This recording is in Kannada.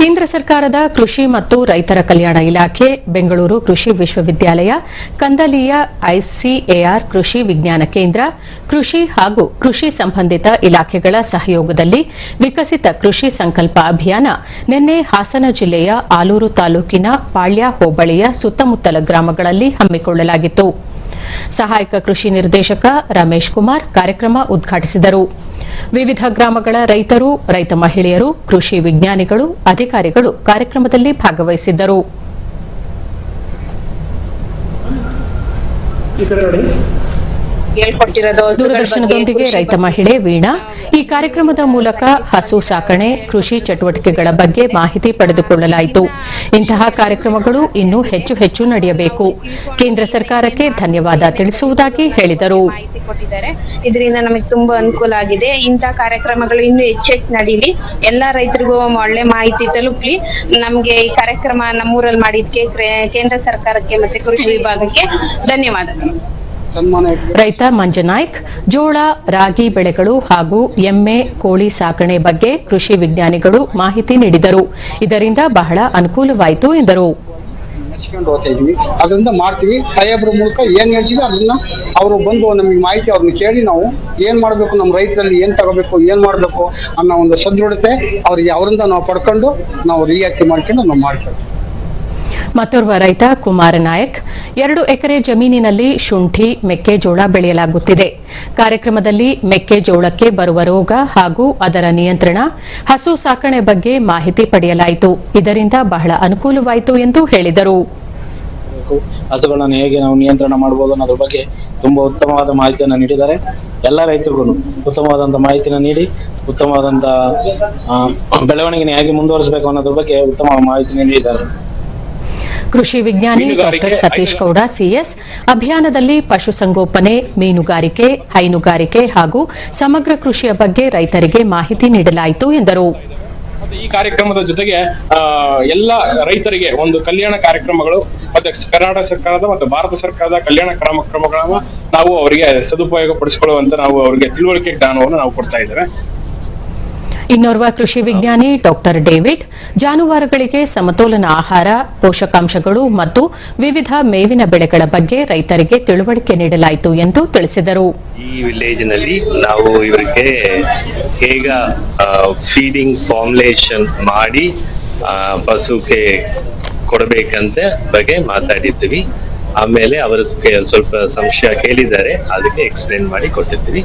ಕೇಂದ್ರ ಸರ್ಕಾರದ ಕೃಷಿ ಮತ್ತು ರೈತರ ಕಲ್ಯಾಣ ಇಲಾಖೆ, ಬೆಂಗಳೂರು ಕೃಷಿ ವಿಶ್ವವಿದ್ಯಾಲಯ, ಕಂದಲಿಯ ಐಸಿಎಆರ್ ಕೃಷಿ ವಿಜ್ಞಾನ ಕೇಂದ್ರ, ಕೃಷಿ ಹಾಗೂ ಕೃಷಿ ಸಂಬಂಧಿತ ಇಲಾಖೆಗಳ ಸಹಯೋಗದಲ್ಲಿ ವಿಕಸಿತ ಕೃಷಿ ಸಂಕಲ್ಪ ಅಭಿಯಾನ ನಿನ್ನೆ ಹಾಸನ ಜಿಲ್ಲೆಯ ಆಲೂರು ತಾಲೂಕಿನ ಪಾಳ್ಯ ಹೋಬಳಿಯ ಸುತ್ತಮುತ್ತಲ ಗ್ರಾಮಗಳಲ್ಲಿ ಹಮ್ಮಿಕೊಳ್ಳಲಾಗಿತ್ತು. ಸಹಾಯಕ ಕೃಷಿ ನಿರ್ದೇಶಕ ರಮೇಶ್ ಕುಮಾರ್ ಕಾರ್ಯಕ್ರಮ ಉದ್ಘಾಟಿಸಿದರು. ವಿವಿಧ ಗ್ರಾಮಗಳ ರೈತರು ರೈತ ಮಹಿಳೆಯರು ಕೃಷಿ ವಿಜ್ಞಾನಿಗಳು ಅಧಿಕಾರಿಗಳು ಕಾರ್ಯಕ್ರಮದಲ್ಲಿ ಭಾಗವಹಿಸಿದ್ದರು. ದೂರದರ್ಶನದೊಂದಿಗೆ ರೈತ ಮಹಿಳೆ ವೀಣಾ. ಈ ಕಾರ್ಯಕ್ರಮದ ಮೂಲಕ ಹಸು ಸಾಕಣೆ ಕೃಷಿ ಚಟುವಟಿಕೆಗಳ ಬಗ್ಗೆ ಮಾಹಿತಿ ಪಡೆದುಕೊಳ್ಳಲಾಯಿತು. ಇಂತಹ ಕಾರ್ಯಕ್ರಮಗಳು ಇನ್ನೂ ಹೆಚ್ಚು ಹೆಚ್ಚು ನಡೆಯಬೇಕು. ಕೇಂದ್ರ ಸರ್ಕಾರಕ್ಕೆ ಧನ್ಯವಾದ ತಿಳಿಸುವುದಾಗಿ ಹೇಳಿದರು. ಇದರಿಂದ ನಮಗೆ ತುಂಬಾ ಅನುಕೂಲ ಆಗಿದೆ. ಇಂತಹ ಕಾರ್ಯಕ್ರಮಗಳು ಇನ್ನೂ ಹೆಚ್ಚು ಹೆಚ್ಚು ನಡೀಲಿ. ಎಲ್ಲಾ ರೈತರಿಗೂ ಒಳ್ಳೆ ಮಾಹಿತಿ ತಲುಪಲಿ. ನಮ್ಗೆ ಈ ಕಾರ್ಯಕ್ರಮ ನಮ್ಮೂರಲ್ಲಿ ಮಾಡಿದ್ಕೆ ಕೇಂದ್ರ ಸರ್ಕಾರಕ್ಕೆ ಮತ್ತೆ ಕೃಷಿ ವಿಭಾಗಕ್ಕೆ ಧನ್ಯವಾದಗಳು. ರೈತ ಮಂಜನಾಯ್ಕ್ ಜೋಳ ರಾಗಿ ಬೆಳೆಗಳು ಹಾಗೂ ಎಮ್ಮೆ ಕೋಳಿ ಸಾಕಣೆ ಬಗ್ಗೆ ಕೃಷಿ ವಿಜ್ಞಾನಿಗಳು ಮಾಹಿತಿ ನೀಡಿದರು. ಇದರಿಂದ ಬಹಳ ಅನುಕೂಲವಾಯಿತು ಎಂದರು. ನೆಚ್ಕೊಂಡು ಹೋಗ್ತಾ ಇದೀವಿ. ಅದರಿಂದ ಮಾಡ್ತೀವಿ. ಸಾಹೇಬ್ರ ಮೂಲಕ ಏನ್ ಹೇಳ್ತೀವಿ ಅದನ್ನ ಅವರು ಬಂದು ನಮಗೆ ಮಾಹಿತಿ ಅವ್ರನ್ನ ಕೇಳಿ ನಾವು ಏನ್ ಮಾಡ್ಬೇಕು ನಮ್ಮ ರೈತರಲ್ಲಿ ಏನ್ ತಗೋಬೇಕು ಏನ್ ಮಾಡ್ಬೇಕು ಅನ್ನೋ ಒಂದು ಸದೃಢತೆ ಅವ್ರಿಗೆ ಅವರಿಂದ ನಾವು ಪಡ್ಕೊಂಡು ನಾವು ರಿಯಾಯಿತಿ ಮಾಡ್ಕೊಂಡು ನಾವು ಮಾಡ್ತೀವಿ. ಮತ್ತೋರ್ವ ರೈತ ಕುಮಾರ ನಾಯಕ್, ಎರಡು ಎಕರೆ ಜಮೀನಿನಲ್ಲಿ ಶುಂಠಿ, ಮೆಕ್ಕೆಜೋಳ ಬೆಳೆಯಲಾಗುತ್ತಿದೆ. ಕಾರ್ಯಕ್ರಮದಲ್ಲಿ ಮೆಕ್ಕೆಜೋಳಕ್ಕೆ ಬರುವ ರೋಗ ಹಾಗೂ ಅದರ ನಿಯಂತ್ರಣ, ಹಸು ಸಾಕಣೆ ಬಗ್ಗೆ ಮಾಹಿತಿ ಪಡೆಯಲಾಯಿತು. ಇದರಿಂದ ಬಹಳ ಅನುಕೂಲವಾಯಿತು ಎಂದು ಹೇಳಿದರು. ಹಸುಗಳನ್ನು ಹೇಗೆ ನಾವು ನಿಯಂತ್ರಣ ಮಾಡಬಹುದು ಅನ್ನೋದ್ರ ಬಗ್ಗೆ ತುಂಬಾ ಉತ್ತಮವಾದ ಮಾಹಿತಿಯನ್ನು ನೀಡಿದ್ದಾರೆ. ಎಲ್ಲ ರೈತರಿಗೂ ಉತ್ತಮವಾದಂತ ಮಾಹಿತಿಯನ್ನು ನೀಡಿ, ಉತ್ತಮವಾದಂತ ಬೆಳವಣಿಗೆ ಹೇಗೆ ಮುಂದುವರಿಸಬೇಕು ಅನ್ನೋದ್ರ ಬಗ್ಗೆ ಉತ್ತಮ ಮಾಹಿತಿ ನೀಡಿದ್ದಾರೆ. ಕೃಷಿ ವಿಜ್ಞಾನಿ ಡಾಕ್ಟರ್ ಸತೀಶ್ ಗೌಡ ಸಿಎಸ್. ಅಭಿಯಾನದಲ್ಲಿ ಪಶುಸಂಗೋಪನೆ ಮೀನುಗಾರಿಕೆ ಹೈನುಗಾರಿಕೆ ಹಾಗೂ ಸಮಗ್ರ ಕೃಷಿಯ ಬಗ್ಗೆ ರೈತರಿಗೆ ಮಾಹಿತಿ ನೀಡಲಾಯಿತು ಎಂದರು. ಮತ್ತೆ ಈ ಕಾರ್ಯಕ್ರಮದ ಜೊತೆಗೆ ಎಲ್ಲ ರೈತರಿಗೆ ಒಂದು ಕಲ್ಯಾಣ ಕಾರ್ಯಕ್ರಮಗಳು ಮತ್ತೆ ಕರ್ನಾಟಕ ಸರ್ಕಾರದ ಮತ್ತು ಭಾರತ ಸರ್ಕಾರದ ಕಲ್ಯಾಣ ಕ್ರಮ ಕ್ರಮಗಳನ್ನ ನಾವು ಅವರಿಗೆ ಸದುಪಯೋಗ ಪಡಿಸಿಕೊಳ್ಳುವಂತ ನಾವು ಅವರಿಗೆ ತಿಳುವಳಿಕೆ ಜ್ಞಾನವನ್ನು ನಾವು ಕೊಡ್ತಾ ಇದ್ದೇವೆ. ಇನ್ನೋರ್ವ ಕೃಷಿ ವಿಜ್ಞಾನಿ ಡಾಕ್ಟರ್ ಡೇವಿಡ್, ಜಾನುವಾರುಗಳಿಗೆ ಸಮತೋಲನ ಆಹಾರ, ಪೋಷಕಾಂಶಗಳು ಮತ್ತು ವಿವಿಧ ಮೇವಿನ ಬೆಳೆಗಳ ಬಗ್ಗೆ ರೈತರಿಗೆ ತಿಳುವಳಿಕೆ ನೀಡಲಾಯಿತು ಎಂದು ತಿಳಿಸಿದರು. ಈ ವಿಲೇಜ್ನಲ್ಲಿ ನಾವು ಇವರಿಗೆ ಹೇಗ ಫೀಡಿಂಗ್ ಫಾರ್ಮುಲೇಷನ್ ಮಾಡಿ ಪಶುಗೆ ಕೊಡಬೇಕಂತ ಬಗ್ಗೆ ಮಾತಾಡಿದ್ವಿ ಆಮೇಲೆ ಅವರು ಸ್ವಲ್ಪ ಸಂಶಯ ಕೇಳಿದ್ದಾರೆ, ಅದಕ್ಕೆ ಎಕ್ಸ್ಪ್ಲೇನ್ ಮಾಡಿ ಕೊಟ್ಟಿದ್ವಿ